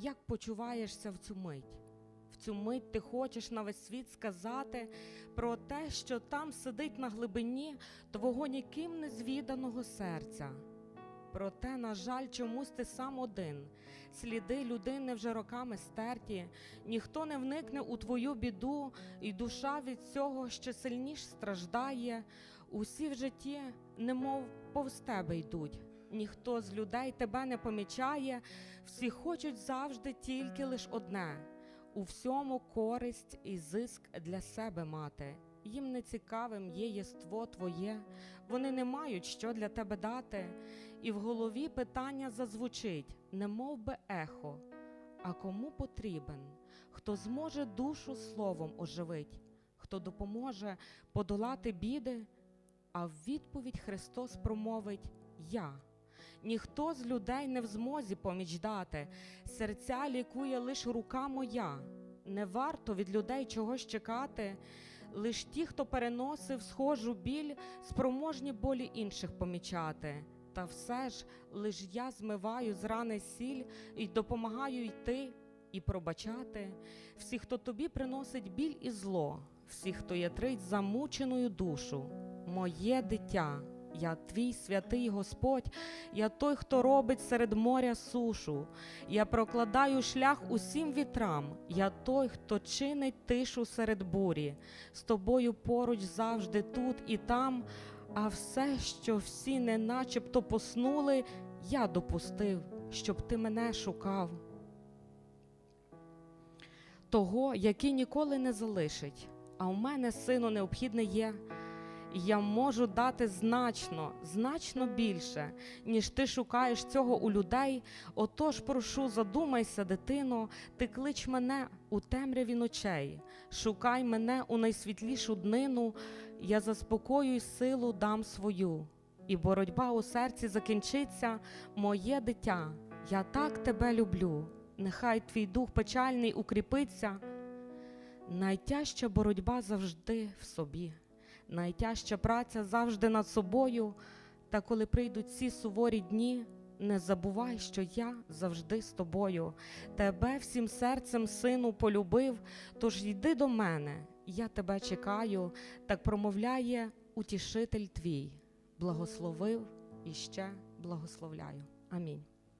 як почуваєшся в цю мить? В цю мить ти хочеш на весь світ сказати про те, що там сидить на глибині твого ніким не звіданого серця. Проте, на жаль, чомусь ти сам один. Сліди людини вже роками стерті, ніхто не вникне у твою біду, і душа від цього ще сильніш страждає. Усі в житті, немов повз тебе йдуть. Ніхто з людей тебе не помічає, всі хочуть завжди тільки лиш одне у всьому користь і зиск для себе мати. Їм не цікавим є єство твоє, вони не мають що для тебе дати, і в голові питання зазвучить, не би ехо. А кому потрібен, хто зможе душу словом оживить, хто допоможе подолати біди, а в відповідь Христос промовить Я. Ніхто з людей не в змозі поміч дати, серця лікує лиш рука моя. Не варто від людей чогось чекати, лиш ті, хто переносив схожу біль, спроможні болі інших помічати. Та все ж лиш я змиваю з рани сіль і допомагаю йти і пробачати. Всі, хто тобі приносить біль і зло, всі, хто ятрить замученою душу, моє дитя. Я твій святий Господь, я той, хто робить серед моря сушу. Я прокладаю шлях усім вітрам. Я той, хто чинить тишу серед бурі. З тобою поруч завжди тут і там. А все, що всі не начебто поснули, я допустив, щоб ти мене шукав. Того, який ніколи не залишить, а у мене сину необхідне є. Я можу дати значно, значно більше, ніж ти шукаєш цього у людей. Отож, прошу, задумайся, дитино, ти клич мене у темряві ночей, шукай мене у найсвітлішу днину, я заспокою й силу дам свою, і боротьба у серці закінчиться, моє дитя, я так тебе люблю. Нехай твій дух печальний укріпиться. Найтяжча боротьба завжди в собі найтяжча праця завжди над собою. Та коли прийдуть ці суворі дні, не забувай, що я завжди з тобою. Тебе всім серцем, сину, полюбив, тож йди до мене, я тебе чекаю, так промовляє утішитель твій. Благословив і ще благословляю. Амінь.